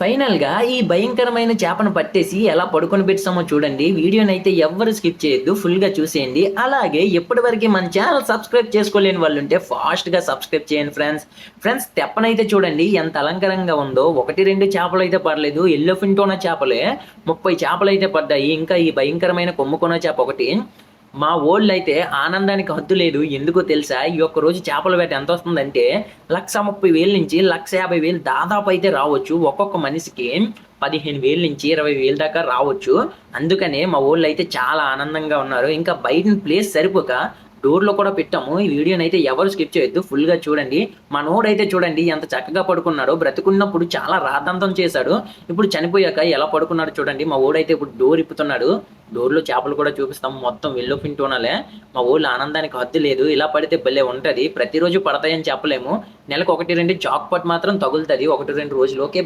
ఫైనల్గా ఈ భయంకరమైన చేపను పట్టేసి ఎలా పడుకొని పెట్టామో చూడండి. వీడియోని అయితే ఎవ్వరు స్కిప్ చేయొద్దు ఫుల్గా చూసేయండి. అలాగే ఇప్పటివరకు మన ఛానల్ సబ్స్క్రైబ్ చేసుకోలేని వాళ్ళు ఉంటే ఫాస్ట్గా సబ్స్క్రైబ్ చేయండి ఫ్రెండ్స్. ఫ్రెండ్స్ తెప్పనైతే చూడండి ఎంత అలంకరంగా ఉందో. ఒకటి రెండు చేపలు అయితే పడలేదు. ఎల్లో ఫింటోన చేపలే. ముప్పై చేపలు అయితే పడ్డాయి. ఇంకా ఈ భయంకరమైన కొమ్ముకొన చేప ఒకటి. మా ఓళ్ళు అయితే ఆనందానికి హద్దు లేదు. ఎందుకో తెలుసా? ఈ ఒక్క రోజు చేపల వేట ఎంత వస్తుందంటే లక్ష ముప్పై వేల నుంచి లక్ష యాభై వేలు దాదాపు అయితే రావచ్చు. ఒక్కొక్క మనిషికి పదిహేను వేల నుంచి ఇరవై వేల దాకా రావచ్చు. అందుకనే మా ఊళ్ళో అయితే చాలా ఆనందంగా ఉన్నారు. ఇంకా బయట ప్లేస్ సరిపోక డోర్లో కూడా పెట్టాము. ఈ వీడియోని అయితే ఎవరు స్కిప్ చేయొద్దు. ఫుల్గా చూడండి. మనోడైతే చూడండి ఎంత చక్కగా పడుకున్నాడో. బ్రతుకున్నప్పుడు చాలా రాద్ధాంతం చేశాడు. ఇప్పుడు చనిపోయాక ఎలా పడుకున్నాడు చూడండి. మా ఓడైతే ఇప్పుడు డోర్ ఇప్పుతున్నాడు. డోర్లో చేపలు కూడా చూపిస్తాం. మొత్తం వెల్లో పింటోనాలే మా ఊళ్ళో ఆనందానికి హద్దు లేదు. ఇలా పడితే భలే ఉంటది. ప్రతిరోజు పడతాయని చెప్పలేము. నెలకు ఒకటి రెండు జాక్ పట్ మాత్రం తగులుతుంది. ఒకటి రెండు రోజులు. ఓకే